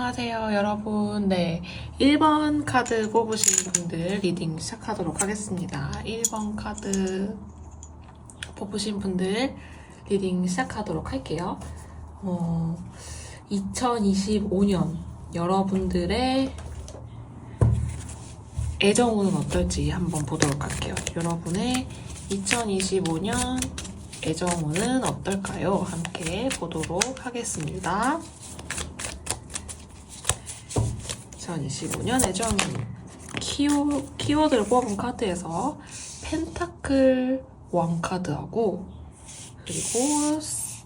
안녕하세요, 여러분. 네. 1번 카드 뽑으신 분들 리딩 시작하도록 하겠습니다. 1번 카드 뽑으신 분들 리딩 시작하도록 할게요. 어, 2025년 여러분들의 애정운은 어떨지 한번 보도록 할게요. 여러분의 2025년 애정운은 어떨까요? 함께 보도록 하겠습니다. 2025년 애정 키워, 키워드를 뽑은 카드에서 펜타클 왕 카드하고 그리고 스-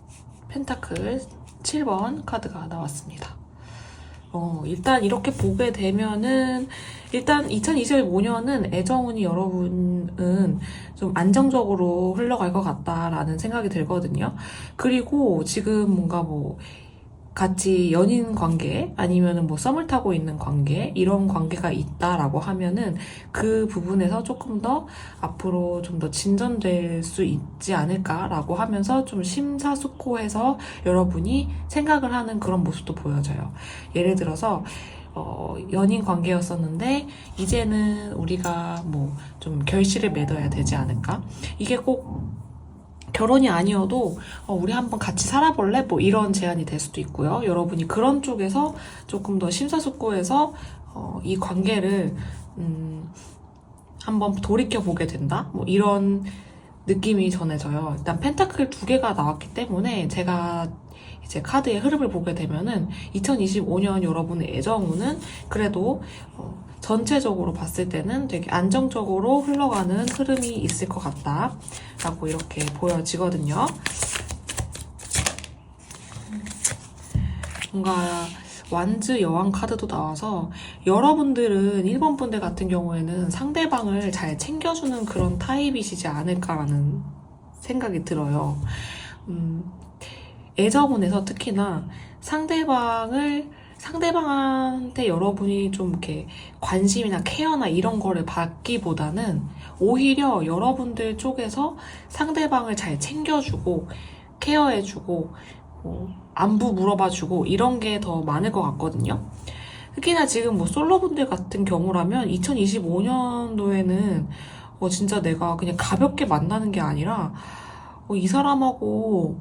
펜타클 7번 카드가 나왔습니다. 어, 일단 이렇게 보게 되면은 일단 2025년은 애정운이 여러분은 좀 안정적으로 흘러갈 것 같다라는 생각이 들거든요. 그리고 지금 뭔가 뭐 같이 연인 관계 아니면은 뭐 썸을 타고 있는 관계 이런 관계가 있다라고 하면은 그 부분에서 조금 더 앞으로 좀 더 진전될 수 있지 않을까라고 하면서 좀 심사숙고해서 여러분이 생각을 하는 그런 모습도 보여져요. 예를 들어서 어, 연인 관계였었는데 이제는 우리가 뭐 좀 결실을 맺어야 되지 않을까? 이게 꼭 결혼이 아니어도 어, 우리 한번 같이 살아볼래? 뭐 이런 제안이 될 수도 있고요. 여러분이 그런 쪽에서 조금 더 심사숙고해서 어, 이 관계를 음, 한번 돌이켜 보게 된다. 뭐 이런 느낌이 전해져요. 일단 펜타클 두 개가 나왔기 때문에 제가 이제 카드의 흐름을 보게 되면은 2025년 여러분의 애정운은 그래도 어, 전체적으로 봤을 때는 되게 안정적으로 흘러가는 흐름이 있을 것 같다 라고 이렇게 보여지거든요. 뭔가 완즈 여왕 카드도 나와서 여러분들은 1번 분들 같은 경우에는 상대방을 잘 챙겨주는 그런 타입이시지 않을까라는 생각이 들어요. 음, 애정운에서 특히나 상대방을 상대방한테 여러분이 좀 이렇게 관심이나 케어나 이런 거를 받기보다는 오히려 여러분들 쪽에서 상대방을 잘 챙겨주고 케어해주고 뭐 안부 물어봐주고 이런 게 더 많을 것 같거든요. 특히나 지금 뭐 솔로분들 같은 경우라면 2025년도에는 어 진짜 내가 그냥 가볍게 만나는 게 아니라 어, 이 사람하고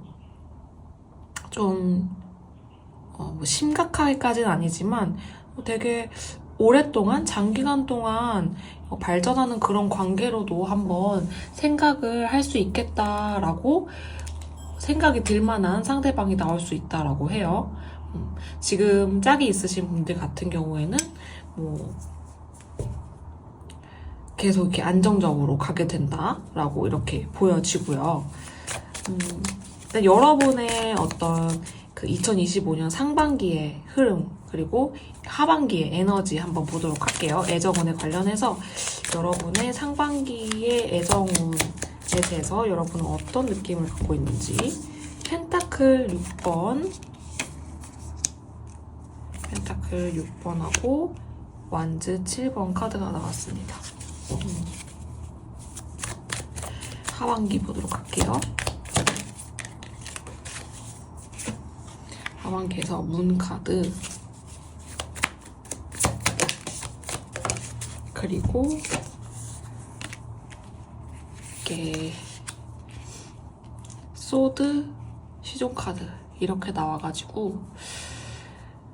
좀 어, 뭐 심각하게까지는 아니지만 어, 되게 오랫동안 장기간 동안 어, 발전하는 그런 관계로도 한번 생각을 할 수 있겠다라고 생각이 들 만한 상대방이 나올 수 있다라고 해요. 음, 지금 짝이 있으신 분들 같은 경우에는 뭐 계속 이렇게 안정적으로 가게 된다라고 이렇게 보여지고요. 음, 여러분의 어떤 그 2025년 상반기의 흐름 그리고 하반기의 에너지 한번 보도록 할게요. 애정운에 관련해서 여러분의 상반기의 애정운에 대해서 여러분은 어떤 느낌을 갖고 있는지 펜타클 6번 펜타클 6번하고 완즈 7번 카드가 나왔습니다. 음. 하반기 보도록 할게요. 하반기에서 문 카드 그리고 이렇게 소드 시종 카드 이렇게 나와가지고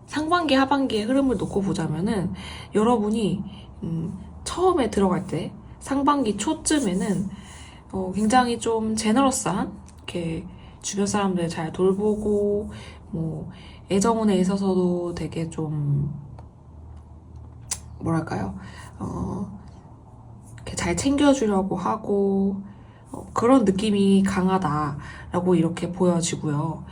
상반기 하반기의 흐름을 놓고 보자면은 여러분이 음, 처음에 들어갈 때 상반기 초쯤에는 어, 굉장히 좀 제너러스한 이렇게 주변 사람들 잘 돌보고 뭐 애정운에 있어서도 되게 좀 뭐랄까요 어, 이렇게 잘 챙겨주려고 하고 어, 그런 느낌이 강하다라고 이렇게 보여지고요.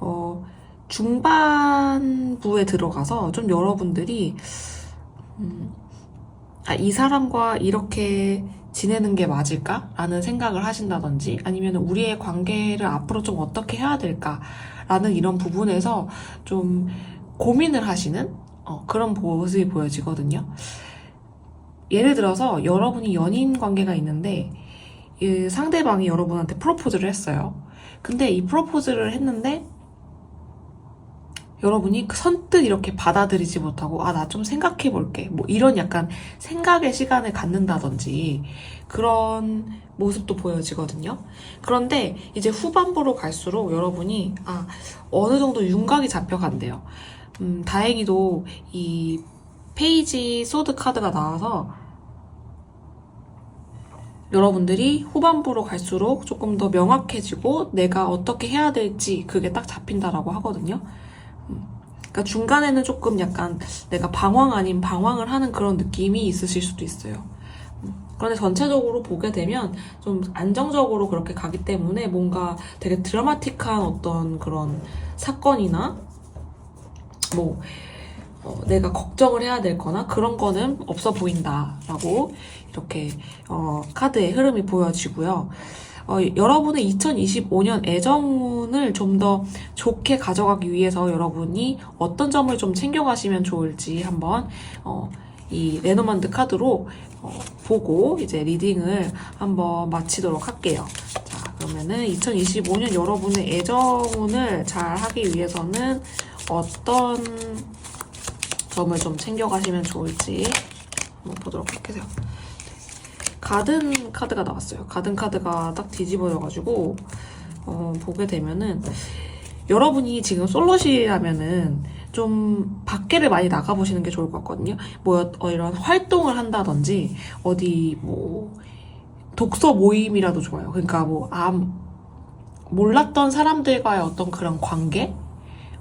어, 중반부에 들어가서 좀 여러분들이 음, 아, 이 사람과 이렇게 지내는 게 맞을까? 라는 생각을 하신다든지 아니면 우리의 관계를 앞으로 좀 어떻게 해야 될까? 라는 이런 부분에서 좀 고민을 하시는 어, 그런 모습이 보여지거든요. 예를 들어서 여러분이 연인 관계가 있는데 이 상대방이 여러분한테 프로포즈를 했어요. 근데 이 프로포즈를 했는데 여러분이 선뜻 이렇게 받아들이지 못하고 아 나 좀 생각해 볼게 뭐 이런 약간 생각의 시간을 갖는다든지 그런 모습도 보여지거든요. 그런데 이제 후반부로 갈수록 여러분이 아 어느 정도 윤곽이 잡혀간대요. 음, 다행히도 이 페이지 소드 카드가 나와서 여러분들이 후반부로 갈수록 조금 더 명확해지고 내가 어떻게 해야 될지 그게 딱 잡힌다라고 하거든요. 음, 그러니까 중간에는 조금 약간 내가 방황 아닌 방황을 하는 그런 느낌이 있으실 수도 있어요. 음, 그런데 전체적으로 보게 되면 좀 안정적으로 그렇게 가기 때문에 뭔가 되게 드라마틱한 어떤 그런 사건이나 뭐 어, 내가 걱정을 해야 될 거나 그런 거는 없어 보인다라고 이렇게 어, 카드의 흐름이 보여지고요. 어, 여러분의 2025년 애정운을 좀 더 좋게 가져가기 위해서 여러분이 어떤 점을 좀 챙겨가시면 좋을지 한번 어, 이 레노만드 카드로 어, 보고 이제 리딩을 한번 마치도록 할게요. 자, 그러면은 2025년 여러분의 애정운을 잘 하기 위해서는 어떤 점을 좀 챙겨가시면 좋을지 한번 보도록 할게요. 가든 카드가 나왔어요. 가든 카드가 딱 뒤집어져가지고 어, 보게 되면은 여러분이 지금 솔로시라면은 좀 밖에를 많이 나가보시는 게 좋을 것 같거든요. 뭐 어, 이런 활동을 한다든지 어디 뭐 독서 모임이라도 좋아요. 그러니까 뭐 아, 몰랐던 사람들과의 어떤 그런 관계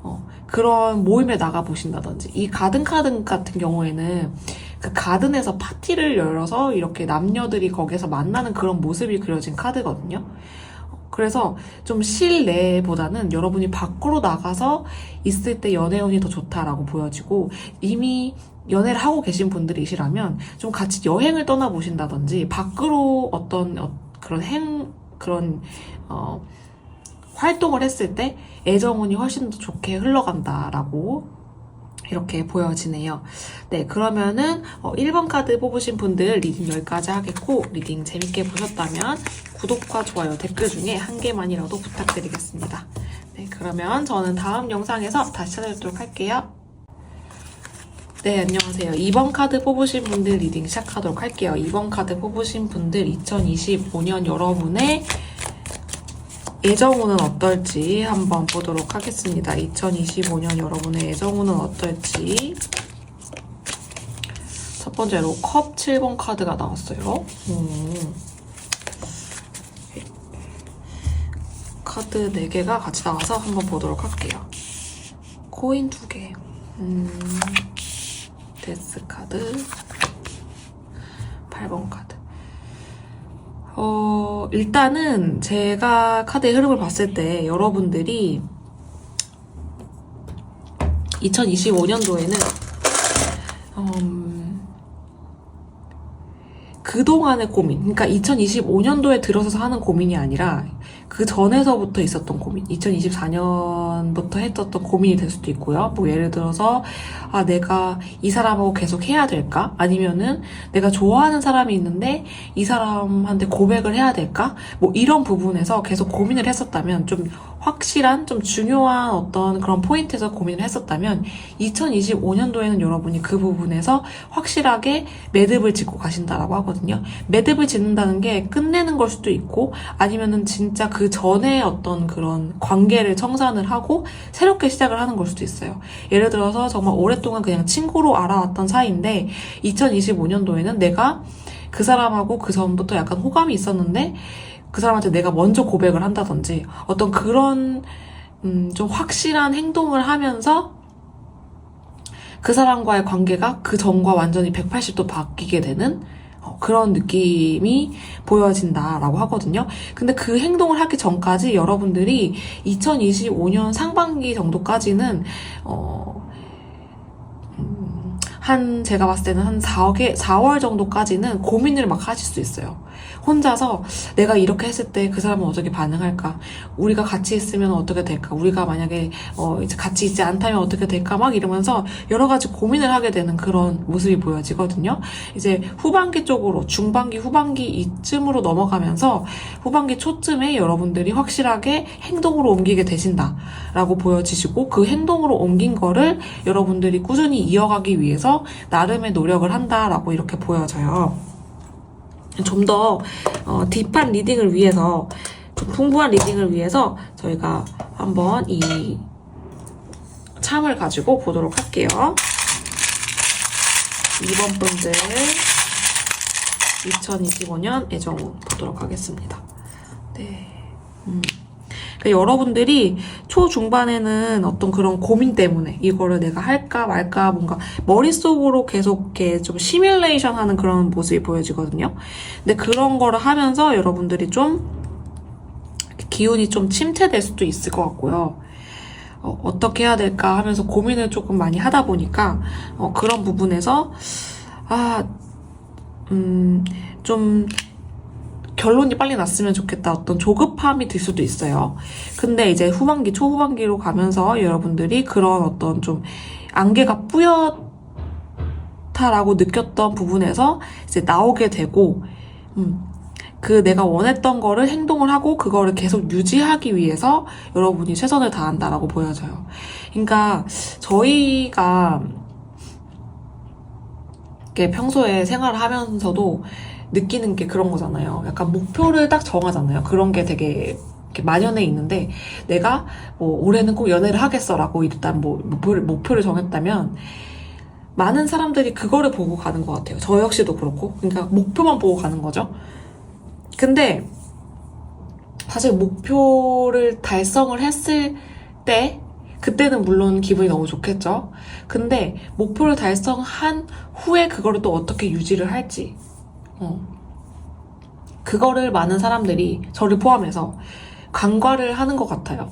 어, 그런 모임에 나가 보신다든지 이 가든 카든 같은 경우에는 그 가든에서 파티를 열어서 이렇게 남녀들이 거기서 만나는 그런 모습이 그려진 카드거든요. 그래서 좀 실내보다는 여러분이 밖으로 나가서 있을 때 연애운이 더 좋다라고 보여지고 이미 연애를 하고 계신 분들이시라면 좀 같이 여행을 떠나보신다든지 밖으로 어떤 어, 그런 행, 그런, 어, 활동을 했을 때 애정운이 훨씬 더 좋게 흘러간다라고 이렇게 보여지네요. 네, 그러면은 어, 1번 카드 뽑으신 분들 리딩 여기까지 하겠고 리딩 재밌게 보셨다면 구독과 좋아요, 댓글 중에 한 개만이라도 부탁드리겠습니다. 네, 그러면 저는 다음 영상에서 다시 찾아뵙도록 할게요. 네, 안녕하세요. 2번 카드 뽑으신 분들 리딩 시작하도록 할게요. 2번 카드 뽑으신 분들 2025년 여러분의 애정운은 어떨지 한번 보도록 하겠습니다. 2025년 여러분의 애정운은 어떨지. 첫 번째로 컵 7번 카드가 나왔어요. 음. 카드 4개가 같이 나와서 한번 보도록 할게요. 코인 2개. 음. 데스 카드. 8번 카드. 어, 일단은 제가 카드의 흐름을 봤을 때 여러분들이 2025년도에는 음, 그동안의 고민, 그러니까 2025년도에 들어서서 하는 고민이 아니라 그 전에서부터 있었던 고민, 2024년부터 했었던 고민이 될 수도 있고요. 뭐 예를 들어서 아 내가 이 사람하고 계속 해야 될까? 아니면은 내가 좋아하는 사람이 있는데 이 사람한테 고백을 해야 될까? 뭐 이런 부분에서 계속 고민을 했었다면 좀 확실한 좀 중요한 어떤 그런 포인트에서 고민을 했었다면 2025년도에는 여러분이 그 부분에서 확실하게 매듭을 짓고 가신다라고 하거든요. 매듭을 짓는다는 게 끝내는 걸 수도 있고 아니면은 진짜 그 전에 어떤 그런 관계를 청산을 하고 새롭게 시작을 하는 걸 수도 있어요. 예를 들어서 정말 오랫동안 그냥 친구로 알아왔던 사이인데 2025년도에는 내가 그 사람하고 그 전부터 약간 호감이 있었는데 그 사람한테 내가 먼저 고백을 한다든지 어떤 그런 음, 좀 확실한 행동을 하면서 그 사람과의 관계가 그 전과 완전히 180도 바뀌게 되는 어, 그런 느낌이 보여진다라고 하거든요. 근데 그 행동을 하기 전까지 여러분들이 2025년 상반기 정도까지는 어, 음, 한 제가 봤을 때는 한 4개, 4월 정도까지는 고민을 막 하실 수 있어요. 혼자서 내가 이렇게 했을 때 그 사람은 어떻게 반응할까? 우리가 같이 있으면 어떻게 될까? 우리가 만약에 어 이제 같이 있지 않다면 어떻게 될까? 막 이러면서 여러 가지 고민을 하게 되는 그런 모습이 보여지거든요. 이제 후반기 쪽으로 중반기 후반기 이쯤으로 넘어가면서 후반기 초쯤에 여러분들이 확실하게 행동으로 옮기게 되신다라고 보여지시고 그 행동으로 옮긴 거를 여러분들이 꾸준히 이어가기 위해서 나름의 노력을 한다라고 이렇게 보여져요. 좀더 어, 딥한 리딩을 위해서 좀 풍부한 리딩을 위해서 저희가 한번 이 참을 가지고 보도록 할게요. 2번 분들 2025년 애정운 보도록 하겠습니다. 네. 음. 그러니까 여러분들이 초중반에는 어떤 그런 고민 때문에 이거를 내가 할까 말까 뭔가 머릿속으로 계속 이렇게 좀 시뮬레이션 하는 그런 모습이 보여지거든요. 근데 그런 거를 하면서 여러분들이 좀 기운이 좀 침체될 수도 있을 것 같고요. 어, 어떻게 해야 될까 하면서 고민을 조금 많이 하다 보니까 어, 그런 부분에서 아, 음, 좀 결론이 빨리 났으면 좋겠다 어떤 조급함이 들 수도 있어요. 근데 이제 후반기, 초후반기로 가면서 여러분들이 그런 어떤 좀 안개가 뿌옇다라고 느꼈던 부분에서 이제 나오게 되고, 음, 그 내가 원했던 거를 행동을 하고 그거를 계속 유지하기 위해서 여러분이 최선을 다한다라고 보여져요. 그러니까 저희가 이렇게 평소에 생활을 하면서도 느끼는 게 그런 거잖아요. 약간 목표를 딱 정하잖아요. 그런 게 되게 만연해 있는데 내가 뭐 올해는 꼭 연애를 하겠어라고 일단 뭐 목표를, 목표를 정했다면 많은 사람들이 그거를 보고 가는 것 같아요. 저 역시도 그렇고. 그러니까 목표만 보고 가는 거죠. 근데 사실 목표를 달성을 했을 때 그때는 물론 기분이 너무 좋겠죠. 근데 목표를 달성한 후에 그거를 또 어떻게 유지를 할지 어. 그거를 많은 사람들이 저를 포함해서 간과를 하는 것 같아요.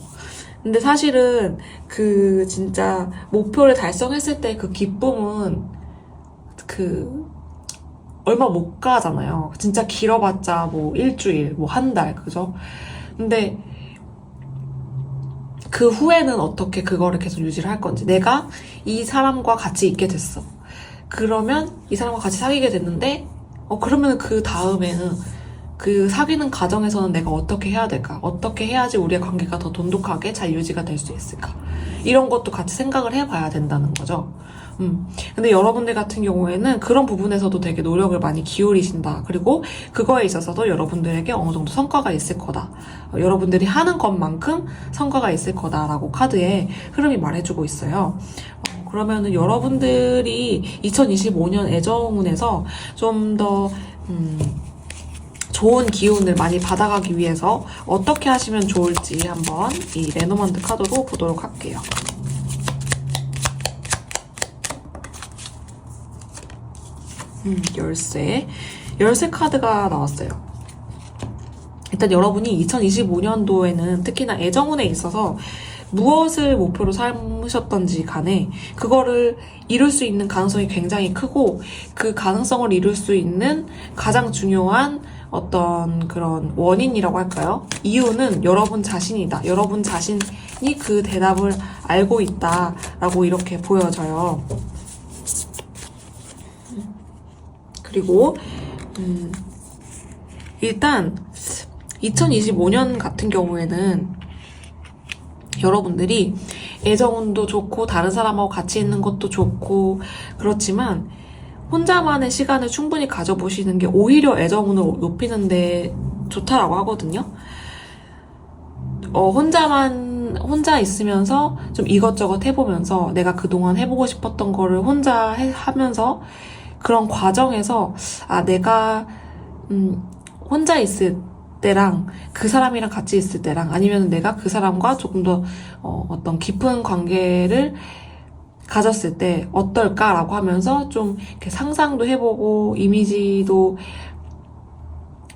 근데 사실은 그 진짜 목표를 달성했을 때 그 기쁨은 그 얼마 못 가잖아요. 진짜 길어봤자 뭐 일주일, 뭐 한 달, 그죠? 근데 그 후에는 어떻게 그거를 계속 유지를 할 건지. 내가 이 사람과 같이 있게 됐어. 그러면 이 사람과 같이 사귀게 됐는데 어, 그러면 그 다음에는 그 사귀는 과정에서는 내가 어떻게 해야 될까? 어떻게 해야지 우리의 관계가 더 돈독하게 잘 유지가 될 수 있을까? 이런 것도 같이 생각을 해봐야 된다는 거죠. 음. 근데 여러분들 같은 경우에는 그런 부분에서도 되게 노력을 많이 기울이신다. 그리고 그거에 있어서도 여러분들에게 어느 정도 성과가 있을 거다. 어, 여러분들이 하는 것만큼 성과가 있을 거다라고 카드에 흐름이 말해주고 있어요. 어, 그러면은 여러분들이 2025년 애정운에서 좀 더, 음, 좋은 기운을 많이 받아가기 위해서 어떻게 하시면 좋을지 한번 이 레노먼드 카드로 보도록 할게요. 음, 열쇠. 열쇠 카드가 나왔어요. 일단 여러분이 2025년도에는 특히나 애정운에 있어서 무엇을 목표로 삼으셨던지 간에 그거를 이룰 수 있는 가능성이 굉장히 크고 그 가능성을 이룰 수 있는 가장 중요한 어떤 그런 원인이라고 할까요? 이유는 여러분 자신이다. 여러분 자신이 그 대답을 알고 있다라고 이렇게 보여져요. 그리고 음, 일단 2025년 같은 경우에는 여러분들이 애정운도 좋고 다른 사람하고 같이 있는 것도 좋고 그렇지만 혼자만의 시간을 충분히 가져보시는 게 오히려 애정운을 높이는데 좋다라고 하거든요. 어, 혼자만, 혼자 있으면서 좀 이것저것 해보면서 내가 그동안 해보고 싶었던 거를 혼자 해- 하면서 그런 과정에서 아, 내가, 음, 혼자 있을 때랑 그 사람이랑 같이 있을 때랑 아니면 내가 그 사람과 조금 더 어, 어떤 깊은 관계를 가졌을 때 어떨까라고 하면서 좀 이렇게 상상도 해보고 이미지도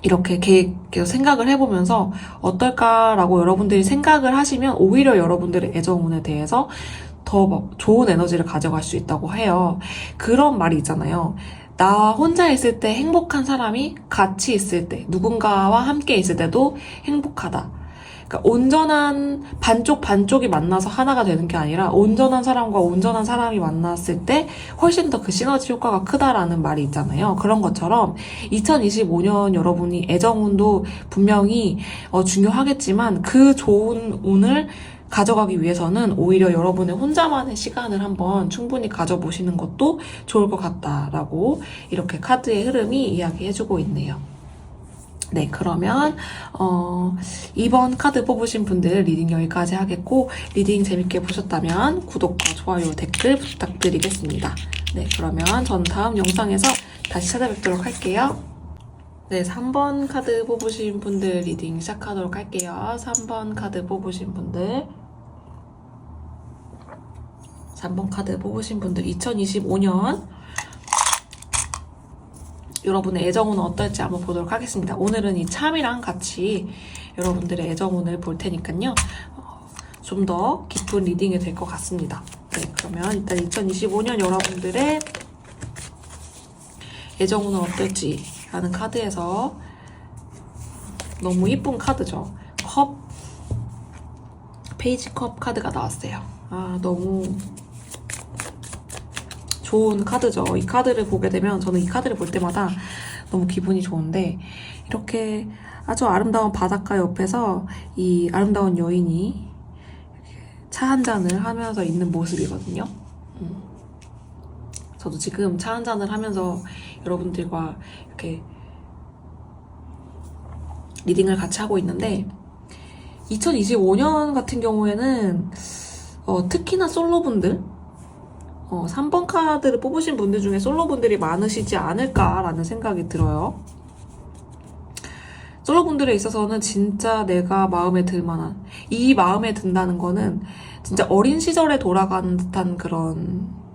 이렇게 계획, 생각을 해보면서 어떨까라고 여러분들이 생각을 하시면 오히려 여러분들의 애정운에 대해서 더막 좋은 에너지를 가져갈 수 있다고 해요. 그런 말이 있잖아요. 나 혼자 있을 때 행복한 사람이 같이 있을 때, 누군가와 함께 있을 때도 행복하다. 그러니까 온전한 반쪽 반쪽이 만나서 하나가 되는 게 아니라 온전한 사람과 온전한 사람이 만났을 때 훨씬 더 그 시너지 효과가 크다라는 말이 있잖아요. 그런 것처럼 2025년 여러분이 애정운도 분명히 어, 중요하겠지만 그 좋은 운을 가져가기 위해서는 오히려 여러분의 혼자만의 시간을 한번 충분히 가져보시는 것도 좋을 것 같다라고 이렇게 카드의 흐름이 이야기해주고 있네요. 네, 그러면 어, 이번 카드 뽑으신 분들 리딩 여기까지 하겠고 리딩 재밌게 보셨다면 구독과 좋아요, 댓글 부탁드리겠습니다. 네, 그러면 전 다음 영상에서 다시 찾아뵙도록 할게요. 네, 3번 카드 뽑으신 분들 리딩 시작하도록 할게요. 3번 카드 뽑으신 분들 3번 카드 뽑으신 분들 2025년 여러분의 애정운은 어떨지 한번 보도록 하겠습니다. 오늘은 이 참이랑 같이 여러분들의 애정운을 볼 테니까요. 좀 더 깊은 리딩이 될 것 같습니다. 네, 그러면 일단 2025년 여러분들의 애정운은 어떨지 라는 카드에서 너무 이쁜 카드죠. 컵 페이지 컵 카드가 나왔어요. 아 너무 좋은 카드죠. 이 카드를 보게 되면 저는 이 카드를 볼 때마다 너무 기분이 좋은데 이렇게 아주 아름다운 바닷가 옆에서 이 아름다운 여인이 차 한 잔을 하면서 있는 모습이거든요. 음. 저도 지금 차 한 잔을 하면서 여러분들과 이렇게 리딩을 같이 하고 있는데 2025년 같은 경우에는 어, 특히나 솔로분들 어, 3번 카드를 뽑으신 분들 중에 솔로분들이 많으시지 않을까라는 생각이 들어요. 솔로분들에 있어서는 진짜 내가 마음에 들 만한 이 마음에 든다는 거는 진짜 어린 시절에 돌아가는 듯한 그런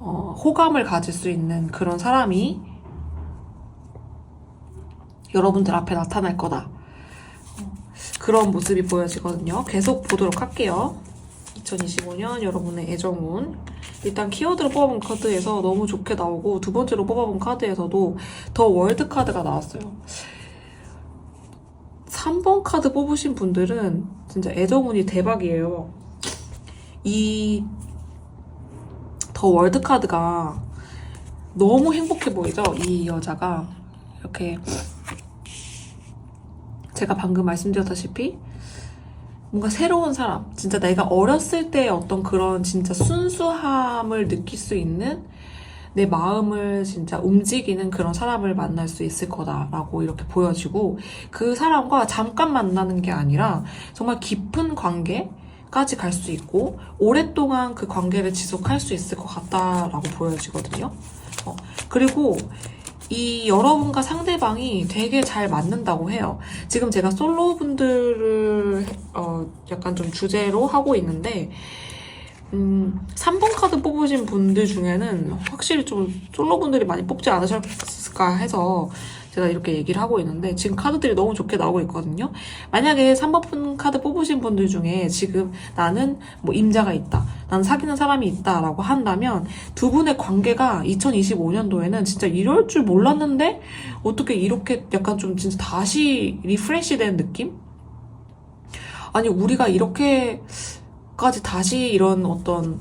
어, 호감을 가질 수 있는 그런 사람이 여러분들 앞에 나타날 거다. 어, 그런 모습이 보여지거든요. 계속 보도록 할게요. 2025년 여러분의 애정운 일단 키워드로 뽑아본 카드에서 너무 좋게 나오고 두 번째로 뽑아본 카드에서도 더 월드 카드가 나왔어요. 3번 카드 뽑으신 분들은 진짜 애정운이 대박이에요. 이 더 월드 카드가 너무 행복해 보이죠? 이 여자가 이렇게 제가 방금 말씀드렸다시피 뭔가 새로운 사람, 진짜 내가 어렸을 때 어떤 그런 진짜 순수함을 느낄 수 있는 내 마음을 진짜 움직이는 그런 사람을 만날 수 있을 거다라고 이렇게 보여지고 그 사람과 잠깐 만나는 게 아니라 정말 깊은 관계 까지 갈 수 있고 오랫동안 그 관계를 지속할 수 있을 것 같다라고 보여지거든요. 어, 그리고 이 여러분과 상대방이 되게 잘 맞는다고 해요. 지금 제가 솔로 분들을 어, 약간 좀 주제로 하고 있는데 음, 3번 카드 뽑으신 분들 중에는 확실히 좀 솔로 분들이 많이 뽑지 않으셨을까 해서 제가 이렇게 얘기를 하고 있는데 지금 카드들이 너무 좋게 나오고 있거든요. 만약에 3번 카드 뽑으신 분들 중에 지금 나는 뭐 임자가 있다. 나는 사귀는 사람이 있다라고 한다면 두 분의 관계가 2025년도에는 진짜 이럴 줄 몰랐는데 어떻게 이렇게 약간 좀 진짜 다시 리프레시 된 느낌? 아니 우리가 이렇게까지 다시 이런 어떤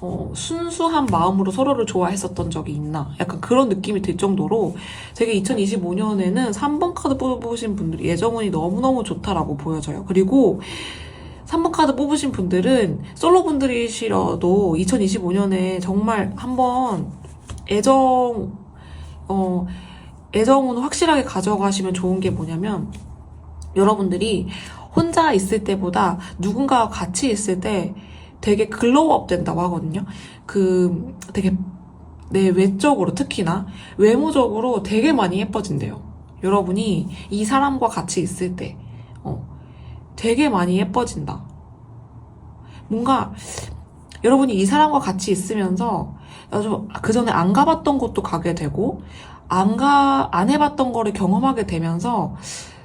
어, 순수한 마음으로 서로를 좋아했었던 적이 있나? 약간 그런 느낌이 들 정도로 되게 2025년에는 3번 카드 뽑으신 분들이 예정운이 너무너무 좋다라고 보여져요. 그리고 3번 카드 뽑으신 분들은 솔로 분들이시라도 2025년에 정말 한번 애정, 어, 애정운 확실하게 가져가시면 좋은 게 뭐냐면 여러분들이 혼자 있을 때보다 누군가와 같이 있을 때 되게 글로우업 된다고 하거든요. 그 되게 내 외적으로 특히나 외모적으로 되게 많이 예뻐진대요. 여러분이 이 사람과 같이 있을 때 어, 되게 많이 예뻐진다. 뭔가 여러분이 이 사람과 같이 있으면서 그 전에 안 가봤던 곳도 가게 되고 안 가, 안 해봤던 거를 경험하게 되면서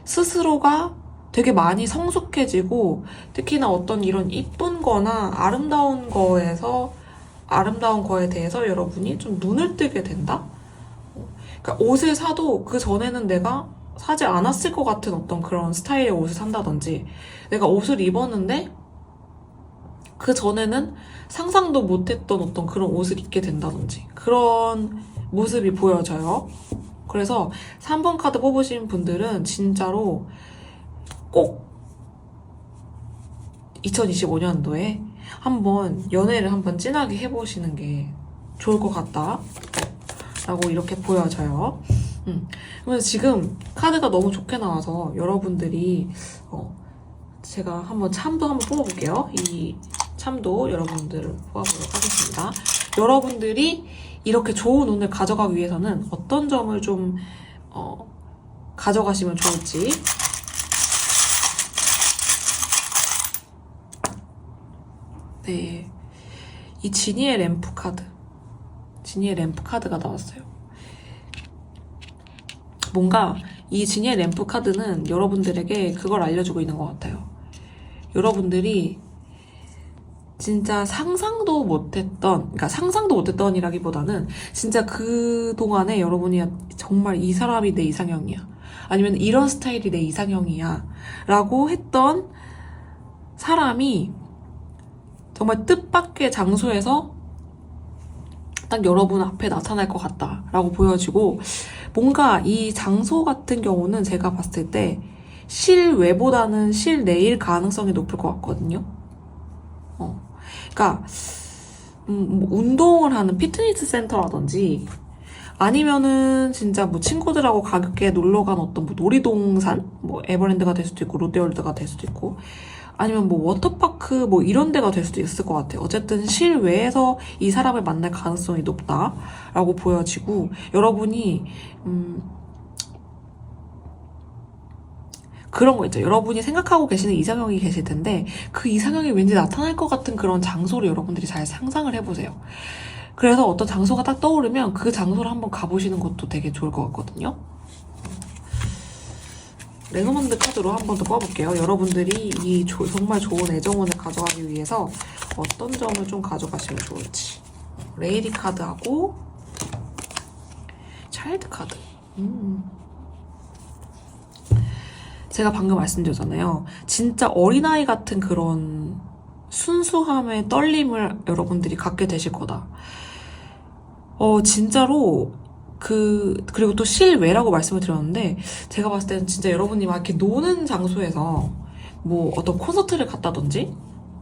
스스로가 되게 많이 성숙해지고 특히나 어떤 이런 이쁜 거나 아름다운 거에서 아름다운 거에 대해서 여러분이 좀 눈을 뜨게 된다? 그러니까 옷을 사도 그 전에는 내가 사지 않았을 것 같은 어떤 그런 스타일의 옷을 산다든지 내가 옷을 입었는데 그 전에는 상상도 못했던 어떤 그런 옷을 입게 된다든지 그런 모습이 보여져요. 그래서 3번 카드 뽑으신 분들은 진짜로 꼭 2025년도에 한번 연애를 한번 진하게 해보시는 게 좋을 것 같다. 라고 이렇게 보여져요. 음. 그래서 지금 카드가 너무 좋게 나와서 여러분들이 어, 제가 한번 참도 한번 뽑아볼게요. 이 참도 여러분들 뽑아보도록 하겠습니다. 여러분들이 이렇게 좋은 운을 가져가기 위해서는 어떤 점을 좀 어, 가져가시면 좋을지 네. 이 지니의 램프 카드. 지니의 램프 카드가 나왔어요. 뭔가 이 지니의 램프 카드는 여러분들에게 그걸 알려주고 있는 것 같아요. 여러분들이 진짜 상상도 못했던, 그러니까 상상도 못했던이라기보다는 진짜 그 동안에 여러분이 정말 이 사람이 내 이상형이야. 아니면 이런 스타일이 내 이상형이야. 라고 했던 사람이 정말 뜻밖의 장소에서 딱 여러분 앞에 나타날 것 같다라고 보여지고 뭔가 이 장소 같은 경우는 제가 봤을 때 실외보다는 실내일 가능성이 높을 것 같거든요. 어, 그러니까 음, 뭐 운동을 하는 피트니스 센터라든지 아니면은 진짜 뭐 친구들하고 가볍게 놀러 간 어떤 뭐 놀이동산? 뭐 에버랜드가 될 수도 있고 롯데월드가 될 수도 있고 아니면 뭐 워터파크 뭐 이런 데가 될 수도 있을 것 같아요. 어쨌든 실외에서 이 사람을 만날 가능성이 높다라고 보여지고 여러분이 음 그런 거 있죠. 여러분이 생각하고 계시는 이상형이 계실 텐데 그 이상형이 왠지 나타날 것 같은 그런 장소를 여러분들이 잘 상상을 해보세요. 그래서 어떤 장소가 딱 떠오르면 그 장소를 한번 가보시는 것도 되게 좋을 것 같거든요. 레노먼드 카드로 한 번 더 뽑아볼게요. 여러분들이 이 조- 정말 좋은 애정운을 가져가기 위해서 어떤 점을 좀 가져가시면 좋을지. 레이디 카드하고 차일드 카드. 음. 제가 방금 말씀드렸잖아요. 진짜 어린아이 같은 그런 순수함의 떨림을 여러분들이 갖게 되실 거다. 어, 진짜로 그 그리고 또 실외라고 말씀을 드렸는데 제가 봤을 때는 진짜 여러분이 막 이렇게 노는 장소에서 뭐 어떤 콘서트를 갔다든지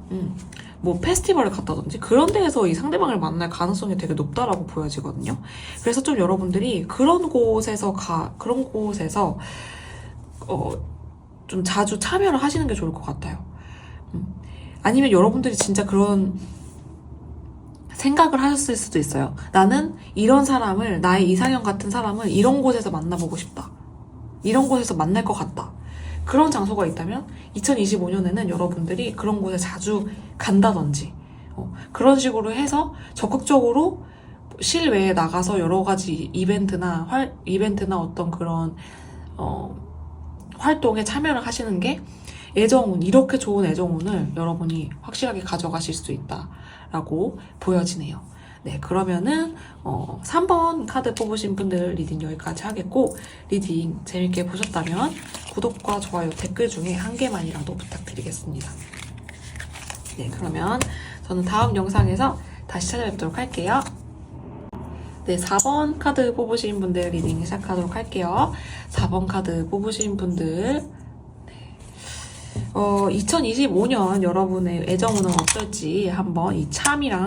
음, 뭐 페스티벌을 갔다든지 그런 데에서 이 상대방을 만날 가능성이 되게 높다라고 보여지거든요. 그래서 좀 여러분들이 그런 곳에서 가 그런 곳에서 어, 좀 자주 참여를 하시는 게 좋을 것 같아요. 음. 아니면 여러분들이 진짜 그런 생각을 하셨을 수도 있어요. 나는 이런 사람을, 나의 이상형 같은 사람을 이런 곳에서 만나보고 싶다. 이런 곳에서 만날 것 같다. 그런 장소가 있다면 2025년에는 여러분들이 그런 곳에 자주 간다든지 어, 그런 식으로 해서 적극적으로 실외에 나가서 여러 가지 이벤트나 활, 이벤트나 어떤 그런 어, 활동에 참여를 하시는 게 애정운, 이렇게 좋은 애정운을 여러분이 확실하게 가져가실 수 있다 라고 보여지네요. 네, 그러면은, 어, 3번 카드 뽑으신 분들 리딩 여기까지 하겠고, 리딩 재밌게 보셨다면, 구독과 좋아요, 댓글 중에 한 개만이라도 부탁드리겠습니다. 네, 그러면 저는 다음 영상에서 다시 찾아뵙도록 할게요. 네, 4번 카드 뽑으신 분들 리딩 시작하도록 할게요. 4번 카드 뽑으신 분들, 어, 2025년 여러분의 애정운은 어떨지 한번 이 참이랑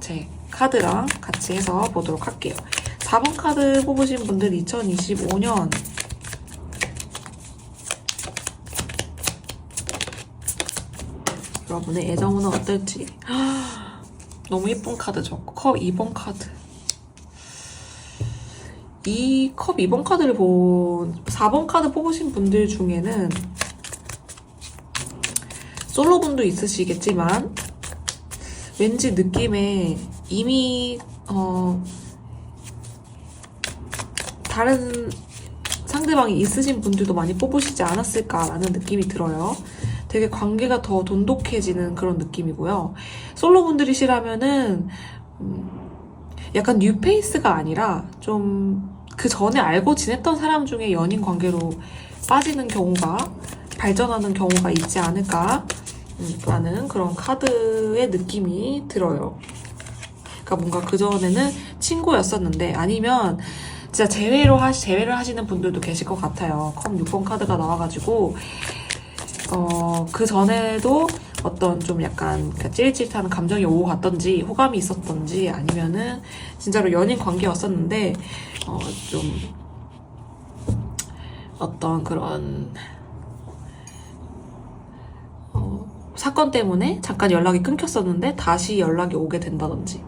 제 카드랑 같이 해서 보도록 할게요. 4번 카드 뽑으신 분들 2025년 여러분의 애정운은 어떨지 너무 예쁜 카드죠. 컵 2번 카드. 이 컵 2번 카드를 본 4번 카드 뽑으신 분들 중에는 솔로 분도 있으시겠지만 왠지 느낌에 이미 어 다른 상대방이 있으신 분들도 많이 뽑으시지 않았을까라는 느낌이 들어요. 되게 관계가 더 돈독해지는 그런 느낌이고요. 솔로 분들이시라면은 음, 약간 뉴페이스가 아니라 좀 그 전에 알고 지냈던 사람 중에 연인 관계로 빠지는 경우가 발전하는 경우가 있지 않을까 음, 라는 그런 카드의 느낌이 들어요. 그러니까 뭔가 그 전에는 친구였었는데 아니면 진짜 제외로 하시 제외를 하시는 분들도 계실 것 같아요. 컵 6번 카드가 나와가지고 어, 그 전에도 어떤 좀 약간 그 찌릿찌릿한 감정이 오고 갔던지 호감이 있었던지 아니면은 진짜로 연인 관계였었는데 어, 좀 어떤 그런 어, 사건 때문에 잠깐 연락이 끊겼었는데 다시 연락이 오게 된다든지.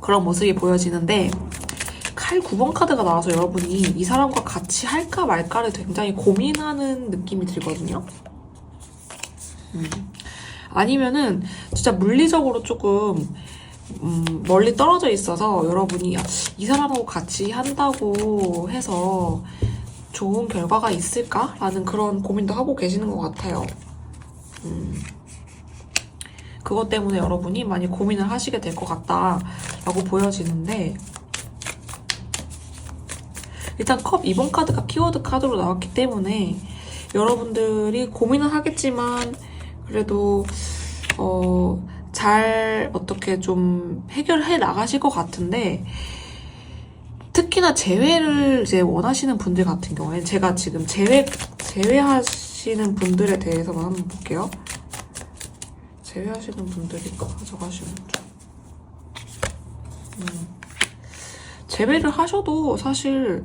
그런 모습이 보여지는데 칼 9번 카드가 나와서 여러분이 이 사람과 같이 할까 말까를 굉장히 고민하는 느낌이 들거든요. 음. 아니면은 진짜 물리적으로 조금 음, 멀리 떨어져 있어서 여러분이 아, 이 사람하고 같이 한다고 해서 좋은 결과가 있을까라는 그런 고민도 하고 계시는 것 같아요. 음. 그것 때문에 여러분이 많이 고민을 하시게 될 것 같다라고 보여지는데 일단 컵 2번 카드가 키워드 카드로 나왔기 때문에 여러분들이 고민은 하겠지만 그래도 어, 잘 어떻게 좀 해결해 나가실 것 같은데 특히나 재회를 이제 원하시는 분들 같은 경우에 제가 지금 재회 재회하시는 분들에 대해서만 한번 볼게요. 재회하시는 분들이 가져가시면 좀 음. 재회를 하셔도 사실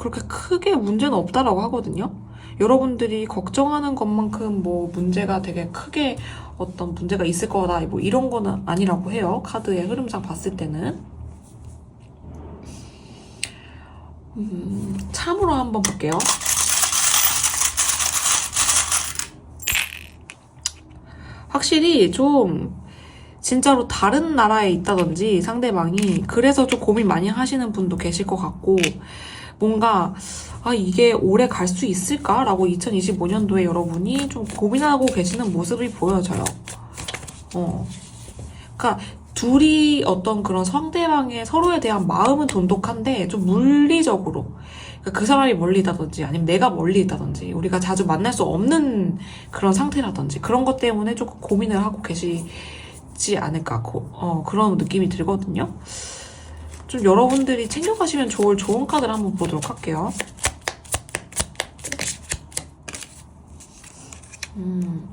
그렇게 크게 문제는 없다라고 하거든요. 여러분들이 걱정하는 것만큼 뭐 문제가 되게 크게 어떤 문제가 있을 거다 뭐 이런 거는 아니라고 해요. 카드의 흐름상 봤을 때는. 음, 참으로 한번 볼게요. 확실히 좀 진짜로 다른 나라에 있다든지 상대방이 그래서 좀 고민 많이 하시는 분도 계실 것 같고 뭔가 아 이게 오래 갈 수 있을까라고 2025년도에 여러분이 좀 고민하고 계시는 모습이 보여져요. 어. 그러니까 둘이 어떤 그런 상대방의 서로에 대한 마음은 돈독한데 좀 물리적으로 그러니까 그 사람이 멀리 있다든지 아니면 내가 멀리 있다든지 우리가 자주 만날 수 없는 그런 상태라든지 그런 것 때문에 조금 고민을 하고 계시지 않을까 고, 어, 그런 느낌이 들거든요. 좀 여러분들이 챙겨가시면 좋을 좋은 카드를 한번 보도록 할게요. 음.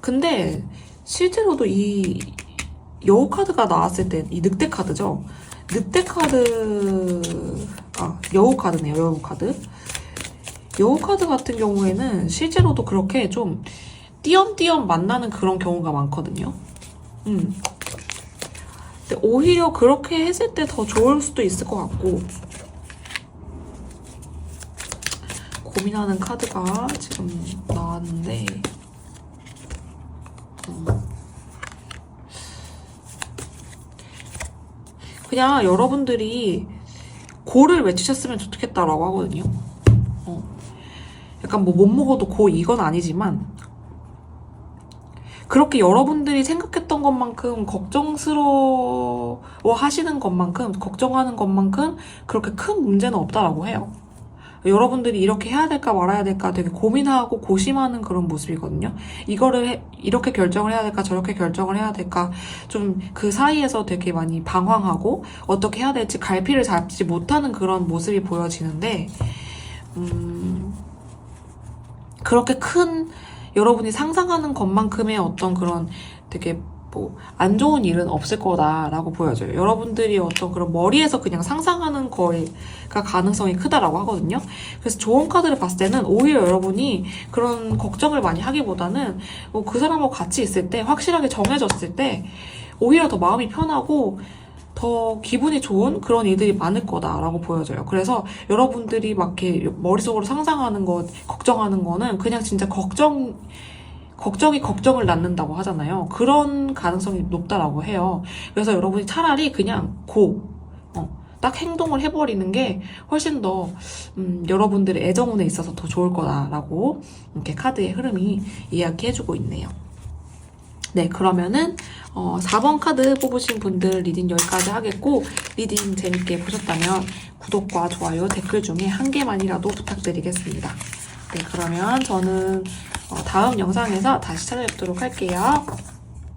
근데 실제로도 이 여우 카드가 나왔을 때 이 늑대 카드죠. 늑대 카드 아 여우 카드네요. 여우 카드. 여우 카드 같은 경우에는 실제로도 그렇게 좀 띄엄띄엄 만나는 그런 경우가 많거든요. 음. 근데 오히려 그렇게 했을 때 더 좋을 수도 있을 것 같고 고민하는 카드가 지금 나왔는데 음. 그냥 여러분들이 고를 외치셨으면 좋겠다라고 하거든요. 어. 약간 뭐 못 먹어도 고 이건 아니지만 그렇게 여러분들이 생각했던 것만큼 걱정스러워 하시는 것만큼 걱정하는 것만큼 그렇게 큰 문제는 없다라고 해요. 여러분들이 이렇게 해야 될까 말아야 될까 되게 고민하고 고심하는 그런 모습이거든요. 이거를 해- 이렇게 결정을 해야 될까 저렇게 결정을 해야 될까 좀 그 사이에서 되게 많이 방황하고 어떻게 해야 될지 갈피를 잡지 못하는 그런 모습이 보여지는데 음, 그렇게 큰 여러분이 상상하는 것만큼의 어떤 그런 되게 뭐 안 좋은 일은 없을 거다라고 보여져요. 여러분들이 어떤 그런 머리에서 그냥 상상하는 거가 가능성이 크다라고 하거든요. 그래서 좋은 카드를 봤을 때는 오히려 여러분이 그런 걱정을 많이 하기보다는 뭐 그 사람하고 같이 있을 때 확실하게 정해졌을 때 오히려 더 마음이 편하고 더 기분이 좋은 그런 일들이 많을 거다라고 보여져요. 그래서 여러분들이 막 이렇게 머릿속으로 상상하는 것, 걱정하는 거는 그냥 진짜 걱정, 걱정이 걱정을 낳는다고 하잖아요. 그런 가능성이 높다라고 해요. 그래서 여러분이 차라리 그냥 고, 어, 딱 행동을 해버리는 게 훨씬 더 음, 여러분들의 애정운에 있어서 더 좋을 거다라고 이렇게 카드의 흐름이 이야기해주고 있네요. 네, 그러면은 어, 4번 카드 뽑으신 분들 리딩 여기까지 하겠고 리딩 재밌게 보셨다면 구독과 좋아요, 댓글 중에 한 개만이라도 부탁드리겠습니다. 네, 그러면 저는 어, 다음 영상에서 다시 찾아뵙도록 할게요.